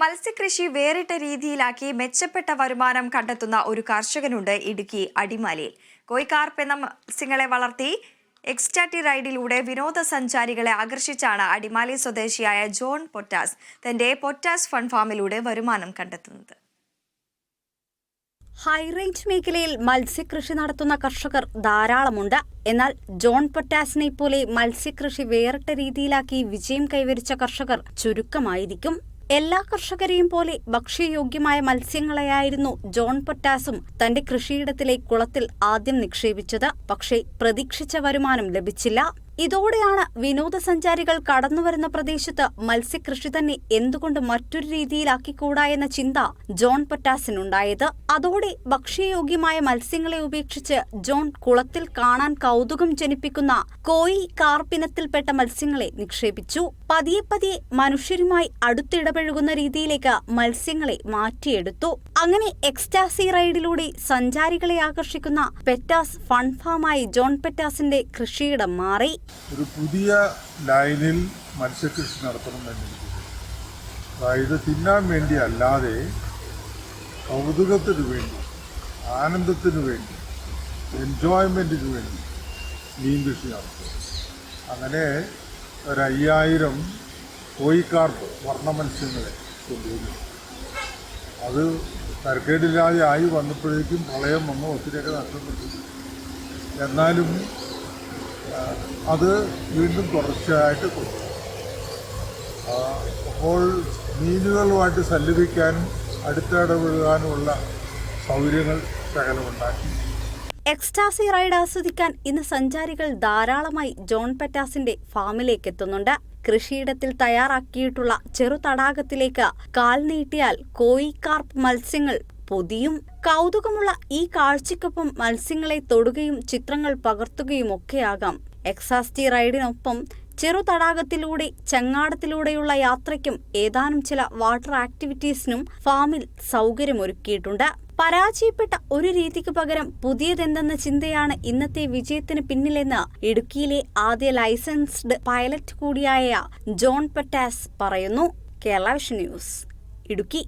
മത്സ്യകൃഷി വേറിട്ട രീതിയിലാക്കി മെച്ചപ്പെട്ട വരുമാനം കണ്ടെത്തുന്ന ഒരു കർഷകനുണ്ട് ഇടുക്കി അടിമാലിയിൽ. കോയിക്കാർപ്പ് എന്ന മത്സ്യങ്ങളെ വളർത്തി എക്സ്റ്റാറ്റി റൈഡിലൂടെ വിനോദസഞ്ചാരികളെ ആകർഷിച്ചാണ് അടിമാലി സ്വദേശിയായ ജോൺ പൊറ്റാസ് തന്റെ പൊറ്റാസ് ഫൺ ഫാമിലൂടെ വരുമാനം കണ്ടെത്തുന്നത്. ഹൈറേഞ്ച് മേഖലയിൽ മത്സ്യകൃഷി നടത്തുന്ന കർഷകർ ധാരാളമുണ്ട്. എന്നാൽ ജോൺ പൊട്ടാസിനെ പോലെ മത്സ്യകൃഷി വേറിട്ട രീതിയിലാക്കി വിജയം കൈവരിച്ച കർഷകർ ചുരുക്കമായിരിക്കും. എല്ലാ കർഷകരെയും പോലെ ഭക്ഷ്യയോഗ്യമായ മത്സ്യങ്ങളെയായിരുന്നു ജോൺ പൊറ്റാസും തന്റെ കൃഷിയിടത്തിലെ കുളത്തിൽ ആദ്യം നിക്ഷേപിച്ചത്. പക്ഷേ പ്രതീക്ഷിച്ച വരുമാനം ലഭിച്ചില്ല. ഇതോടെയാണ് വിനോദസഞ്ചാരികൾ കടന്നുവരുന്ന പ്രദേശത്ത് മത്സ്യകൃഷി തന്നെ എന്തുകൊണ്ട് മറ്റൊരു രീതിയിലാക്കിക്കൂടാ എന്ന ചിന്ത ജോൺ പൊറ്റാസിനുണ്ടായത്. അതോടെ ഭക്ഷ്യയോഗ്യമായ മത്സ്യങ്ങളെ ഉപേക്ഷിച്ച് ജോൺ കുളത്തിൽ കാണാൻ കൗതുകം ജനിപ്പിക്കുന്ന കോയി കാർപ്പിനത്തിൽപ്പെട്ട മത്സ്യങ്ങളെ നിക്ഷേപിച്ചു. പതിയെ പതിയെ മനുഷ്യരുമായി അടുത്തിടപഴകുന്ന രീതിയിലേക്ക് മത്സ്യങ്ങളെ മാറ്റിയെടുത്തു. അങ്ങനെ എക്സ്റ്റാസി റൈഡിലൂടെ സഞ്ചാരികളെ ആകർഷിക്കുന്ന പെറ്റാസ് ഫൺ ഫാമായി ജോൺ പെറ്റാസിന്റെ കൃഷിയിടം മാറി. ഒരു പുതിയ ലൈനിൽ മത്സ്യകൃഷി നടത്തണം അതായത് തിന്നാൻ വേണ്ടി അല്ലാതെ കൗതുകത്തിന് വേണ്ടി ആനന്ദത്തിന് വേണ്ടി എൻജോയ്മെന്റിന് വേണ്ടി മീൻ കൃഷി നടത്തും അങ്ങനെ ഒരു കോഴിക്കാർക്ക് വർണ മത്സ്യങ്ങളെ കൊണ്ടുവന്നു അത് തരക്കേടില്ലാതെ ആയി വന്നപ്പോഴേക്കും പ്രളയം വന്ന് ഒത്തിരിയൊക്കെ നഷ്ടപ്പെട്ടു. എന്നാലും അത് വീണ്ടും തുടർച്ചയായിട്ട് കൊടുക്കും അപ്പോൾ മീനുകളുമായിട്ട് സല്ലപിക്കാനും അടുത്തിടപഴകാനുമുള്ള സൗകര്യങ്ങൾ ശകലമുണ്ടാക്കി. എക്സ്റ്റാസി റൈഡ് ആസ്വദിക്കാൻ ഇന്ന് സഞ്ചാരികൾ ധാരാളമായി ജോൺ പെറ്റാസിന്റെ ഫാമിലേക്ക് എത്തുന്നുണ്ട് കൃഷിയിടത്തിൽ തയ്യാറാക്കിയിട്ടുള്ള ചെറു തടാകത്തിലേക്ക് കാൽ നീട്ടിയാൽ കോയിക്കാർപ്പ് മത്സ്യങ്ങൾ പൊതിയും. കൗതുകമുള്ള ഈ കാഴ്ചയ്ക്കൊപ്പം മത്സ്യങ്ങളെ തൊടുകയും ചിത്രങ്ങൾ പകർത്തുകയും ഒക്കെയാകാം എക്സാസ്റ്റി റൈഡിനൊപ്പം ചെറു തടാകത്തിലൂടെ ചങ്ങാടത്തിലൂടെയുള്ള യാത്രയ്ക്കും ഏതാനും ചില വാട്ടർ ആക്ടിവിറ്റീസിനും ഫാമിൽ സൗകര്യമൊരുക്കിയിട്ടുണ്ട്. പരാജയപ്പെട്ട ഒരു രീതിക്ക് പകരം പുതിയതെന്തെന്ന ചിന്തയാണ് ഇന്നത്തെ വിജയത്തിന് പിന്നിലെന്ന് ഇടുക്കിയിലെ ആദ്യ ലൈസൻസ്ഡ് പൈലറ്റ് കൂടിയായ ജോൺ പെറ്റാസ് പറയുന്നു. കേരള ന്യൂസ് ഇടുക്കി.